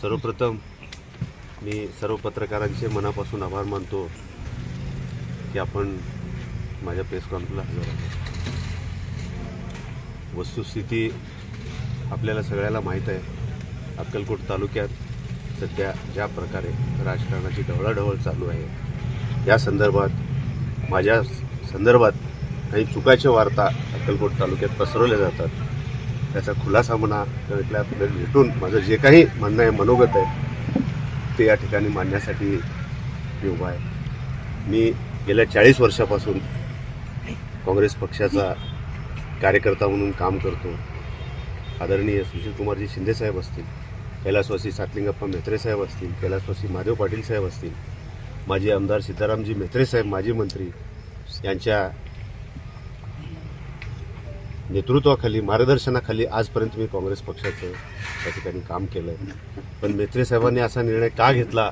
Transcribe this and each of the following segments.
सर्वप्रथम मी सर्व पत्रकारांचे मनापासून आभार मानतो की आपण माझ्या प्रेस कॉन्फरन्सला हजर आहोत. वस्तुस्थिती आपल्याला सगळ्याला माहीत आहे. अक्कलकोट तालुक्यात सध्या ज्या प्रकारे राजकारणाची ढवळाढवळ चालू आहे या संदर्भात माझ्या संदर्भात काही चुकाच्या वार्ता अक्कलकोट तालुक्यात पसरवल्या जातात. त्याचा खुलासा म्हणा किंवा आपल्याला भेटून माझं जे काही म्हणणं आहे मनोगत आहे ते या ठिकाणी मांडण्यासाठी मी उभा आहे. मी गेल्या चाळीस वर्षापासून काँग्रेस पक्षाचा कार्यकर्ता म्हणून काम करतो. आदरणीय सुशीलकुमारजी शिंदेसाहेब असतील कैलासवासी सातलिंगप्पा म्हेत्रे साहेब असतील कैलासवासी महादेव पाटील साहेब असतील माजी आमदार सीतारामजी म्हेत्रे साहेब माजी मंत्री यांच्या नेतृत्वाखाली मार्गदर्शनाखाली आजपर्यंत मी काँग्रेस पक्षाचं त्या ठिकाणी काम केलं आहे पण मेत्रे साहेबांनी असा निर्णय का घेतला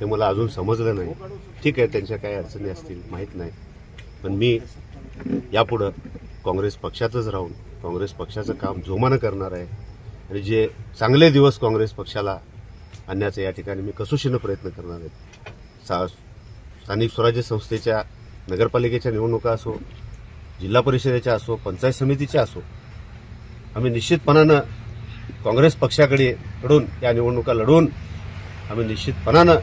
हे मला अजून समजलं नाही. ठीक आहे त्यांच्या काही अडचणी असतील माहीत नाही. पण मी यापुढं काँग्रेस पक्षातच राहून काँग्रेस पक्षाचं काम जोमानं करणार आहे. आणि जे चांगले दिवस काँग्रेस पक्षाला आणण्याचा या ठिकाणी मी कसोशीनं प्रयत्न करणार आहे. सा स्थानिक स्वराज्य संस्थेच्या नगरपालिकेच्या निवडणुका असो जिल्हा परिषदेच्या असो पंचायत समितीच्या असो आम्ही निश्चितपणानं काँग्रेस पक्षाकडे कडून या निवडणुका लढवून आम्ही निश्चितपणानं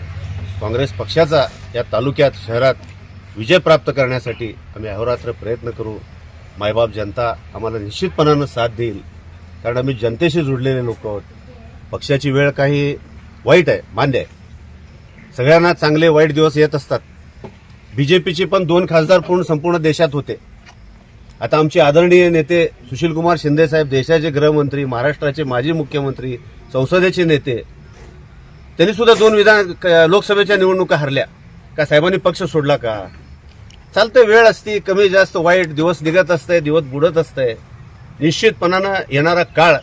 काँग्रेस पक्षाचा या तालुक्यात शहरात विजय प्राप्त करण्यासाठी आम्ही अहोरात्र प्रयत्न करू. मायबाप जनता आम्हाला निश्चितपणानं साथ देईल. कारण आम्ही जनतेशी जुडलेले लोक आहोत. पक्षाची वेळ काही वाईट आहे मान्य आहे. सगळ्यांना चांगले वाईट दिवस येत असतात. बीजेपीचे पण दोन खासदार पूर्ण संपूर्ण देशात होते. आता आमचे आदरणीय नेते सुशीलकुमार शिंदे साहेब देशाचे गृहमंत्री महाराष्ट्राचे माजी मुख्यमंत्री संसदेचे नेते त्यांनी सुद्धा दोन विधान क- लोकसभेच्या निवडणुका हरल्या. का साहेबांनी पक्ष सोडला का? चालते वेळ असती कमी जास्त वाईट दिवस निघत असतंय दिवस बुडत असतंय. निश्चितपणानं येणारा काळ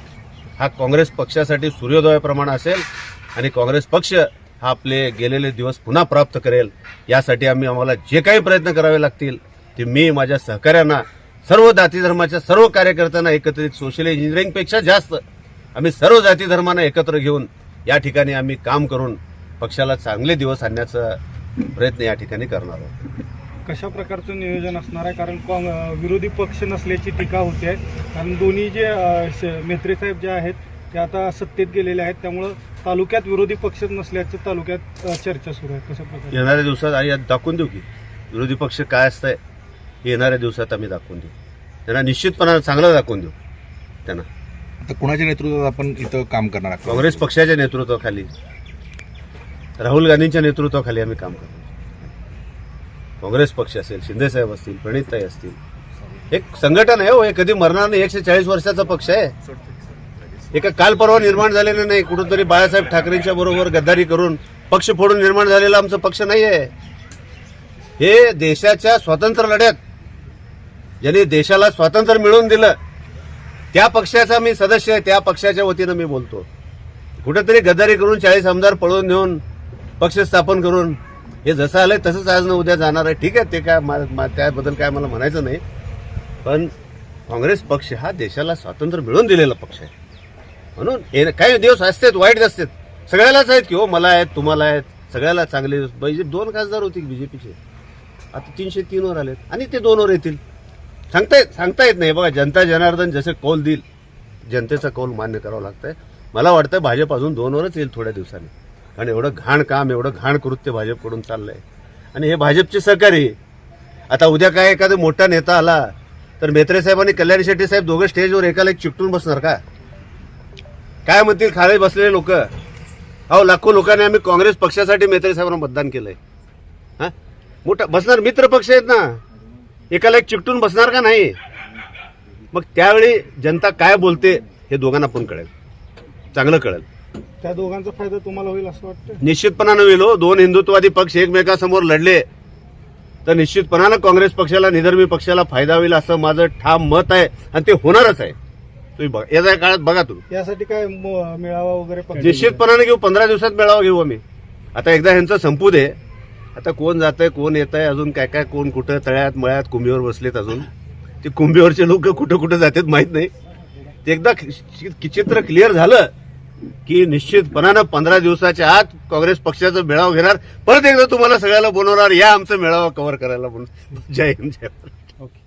हा काँग्रेस पक्षासाठी सूर्योदयाप्रमाणे असेल आणि काँग्रेस पक्ष हा आपले गेलेले दिवस पुन्हा प्राप्त करेल. यासाठी आम्ही आम्हाला जे काही प्रयत्न करावे लागतील ते मी माझ्या सहकाऱ्यांना सर्व जाती धर्माच्या सर्व कार्यकर्त्यांना एकत्रित सोशल इंजिनिअरिंगपेक्षा जास्त आम्ही सर्व जाती धर्मांना एकत्र घेऊन या ठिकाणी आम्ही काम करून पक्षाला चांगले दिवस आणण्याचा प्रयत्न या ठिकाणी करणार आहोत. कशा प्रकारचं नियोजन असणार आहे? कारण विरोधी पक्ष नसल्याची टीका होते. आहे कारण दोन्ही जे मेत्रे साहेब जे आहेत ते आता सत्तेत गेलेले आहेत. त्यामुळं तालुक्यात विरोधी पक्ष नसल्याचं तालुक्यात चर्चा सुरू आहे. कशा प्रकारे येणाऱ्या दिवसात आणि दाखवून देऊ की विरोधी पक्ष काय असतंय येणाऱ्या दिवसात आम्ही दाखवून देऊ. त्यांना निश्चितपणानं चांगलं दाखवून देऊ. त्यांना. आता कुणाच्या नेतृत्वात आपण इथं काम करणार आहात? काँग्रेस पक्षाच्या नेतृत्वाखाली राहुल गांधींच्या नेतृत्वाखाली आम्ही काम करतो काँग्रेस पक्ष असेल शिंदेसाहेब असतील प्रणितताई असतील. एक संघटन आहे हो हे कधी मरणार नाही. एकशे चाळीस वर्षाचा पक्ष आहे. एका काल परवा निर्माण झालेलं नाही. कुठंतरी बाळासाहेब ठाकरेंच्या बरोबर गद्दारी करून पक्ष फोडून निर्माण झालेला आमचा पक्ष नाही आहे हे देशाच्या स्वातंत्र्य लढ्यात ज्यांनी देशाला स्वातंत्र्य मिळवून दिलं त्या पक्षाचा मी सदस्य आहे त्या पक्षाच्या वतीनं मी बोलतो. कुठेतरी गद्दारी करून चाळीस आमदार पळवून नेऊन पक्ष स्थापन करून हे जसं आलंय तसंच आज न उद्या जाणार आहे. ठीक आहे ते काय मा- त्याबद्दल काय मला म्हणायचं नाही. पण काँग्रेस पक्ष हा देशाला स्वातंत्र्य मिळवून दिलेला पक्ष आहे. म्हणून हे काही दिवस असतात वाईट असतात. सगळ्यालाच आहेत की हो मला आहेत तुम्हाला आहेत. सगळ्याला चांगले दिवस दोन खासदार होते बीजेपीचे आता तीनशे तीनवर आलेत आणि ते दोनवर येतील. सांगता येत सांगता येत नाही. बघा जनता जनार्दन जसे कौल देईल जनतेचा कौल मान्य करावा लागतंय. मला वाटतं भाजप अजून दोनवरच येईल थोड्या दिवसांनी. कारण एवढं घाण काम एवढं घाण कृत्य भाजपकडून चाललंय. आणि हे भाजपचे सहकारी. आता उद्या काय एखादा मोठा नेता आला तर मेत्रे साहेब आणि कल्याणी शेट्टी साहेब दोघं स्टेजवर एकाला एक चिपटून बसणार का? काय म्हणतील? खाली बसलेले लोक. अहो लाखो लोकांनी आम्ही काँग्रेस पक्षासाठी मेत्रे साहेबांना मतदान केलंय. हा? मोठा बसणार मित्र पक्ष आहेत ना. एकाला एक चिकटून बसणार का नाही? मग त्यावेळी जनता काय बोलते हे दोघांना पण कळेल. चांगलं कळेल. त्या दोघांचा फायदा तुम्हाला होईल असं वाटतं निश्चितपणानं होईल हो. दोन हिंदुत्ववादी पक्ष एकमेकासमोर लढले तर निश्चितपणानं काँग्रेस पक्षाला निधर्मी पक्षाला फायदा होईल असं माझं ठाम मत आहे आणि ते होणारच आहे. तुम्ही बघा येत्या काळात बघा तुम्ही. यासाठी काय मेळावा वगैरे पक्ष- निश्चितपणाने घेऊ पंधरा दिवसात मेळावा घेऊ आम्ही. आता एकदा ह्यांचं संपू दे. आता कोण जात आहे कोण येत आहे अजून काय काय कोण कुठं तळ्यात मळ्यात कुंभीवर बसलेत अजून. ते कुंभीवरचे लोक कुठं कुठं जातात माहीत नाही. ते एकदा चित्र क्लिअर झालं की निश्चितपणानं पंधरा दिवसाच्या आत काँग्रेस पक्षाचा मेळावा घेणार. परत एकदा तुम्हाला सगळ्याला बोलवणार या आमचा मेळावा कव्हर करायला म्हणून. जय हिंद जय ओके